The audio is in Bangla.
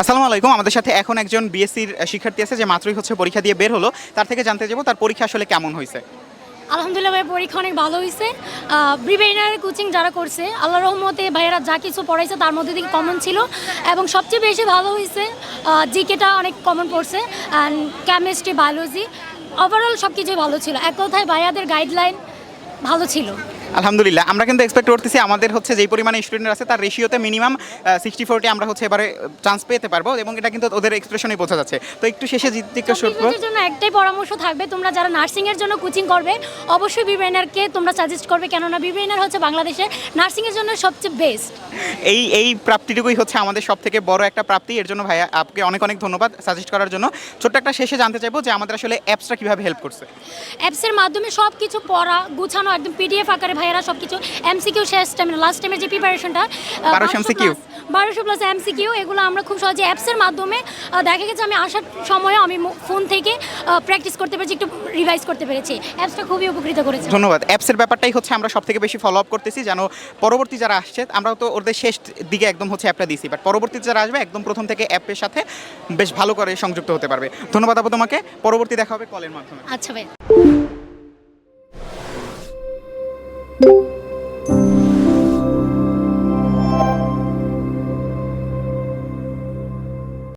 আসসালামু আলাইকুম। আমাদের সাথে এখন একজন বিএসসির শিক্ষার্থী আছে যে মাত্রই হচ্ছে পরীক্ষা দিয়ে বের হলো। তার থেকে জানতে যাব তার পরীক্ষা আসলে কেমন হয়েছে। আলহামদুলিল্লাহ ভাই, পরীক্ষা অনেক ভালো হয়েছে। ব্রিভেইনার কোচিং যারা করছে আল্লাহ রহমতে ভাইয়েরা যা কিছু পড়াইছে তার মধ্যে থেকে কমন ছিল এবং সবচেয়ে বেশি ভালো হয়েছে জিকেটা অনেক কমন পড়ছে অ্যান্ড কেমিস্ট্রি বায়োলজি ওভারঅল সব কিছুই ভালো ছিল। এক কথায় ভাইয়াদের গাইডলাইন ভালো ছিল। আলহামদুলিল্লাহ আমরা কিন্তু এক্সপেক্ট করতেছি আমাদের হচ্ছে যেই পরিমাণে স্টুডেন্ট আছে তার রেশিওতে মিনিমাম সিক্সটি ফোরটি আমরা হচ্ছে এবারে চান্স পেতে পারব এবং এটা কিন্তু ওদের এক্সপ্রেশনে বোঝা যাচ্ছে। তো একটু শেষে জিজ্ঞেস করব। জন্য একটাই পরামর্শ থাকবে তোমরা যারা নার্সিং এর জন্য কোচিং করবে অবশ্যই বিবেনারকে তোমরা সাজেস্ট করবে কেননা বিবেনার হচ্ছে বাংলাদেশে নার্সিং এর জন্য সবচেয়ে বেস্ট এই এই প্রাপ্তিটুকুই হচ্ছে আমাদের সব থেকে বড় একটা প্রাপ্তি এর জন্য ভাইয়া আপকে অনেক অনেক ধন্যবাদ সাজেস্ট করার জন্য। ছোট্ট একটা শেষে জানতে চাইব যে আমাদের আসলে অ্যাপসটা কীভাবে হেল্প করছে। অ্যাপসের মাধ্যমে সব কিছু পড়া গুছানো একদম পিডিএফ আকারে ভাইয়েরা সব কিছু এমসিকিউ শেষ টাইম লাস্ট টাইমের যে প্রিপারেশনটা 1200 MCQ বারোশো প্লাস এমসিকিউ এগুলো আমরা খুব সহজে অ্যাপসের মাধ্যমে দেখা গেছে আমি আসার সময় আমি ফোন থেকে প্র্যাকটিস করতে পেরেছি একটু রিভাইজ করতে পেরেছি। অ্যাপসটা খুবই উপকৃত করেছে। ধন্যবাদ। অ্যাপসের ব্যাপারটাই হচ্ছে আমরা সব থেকে বেশি ফলো আপ করতেছি যেন পরবর্তী যারা আসছে আমরা তো ওদের শেষ দিকে একদম হচ্ছে অ্যাপটা দিছি বাট পরবর্তী যারা আসবে একদম প্রথম থেকে অ্যাপের সাথে বেশ ভালো করে সংযুক্ত হতে পারবে। ধন্যবাদ আপু তোমাকে পরবর্তী দেখা হবে কলের মাধ্যমে। আচ্ছা ভাই।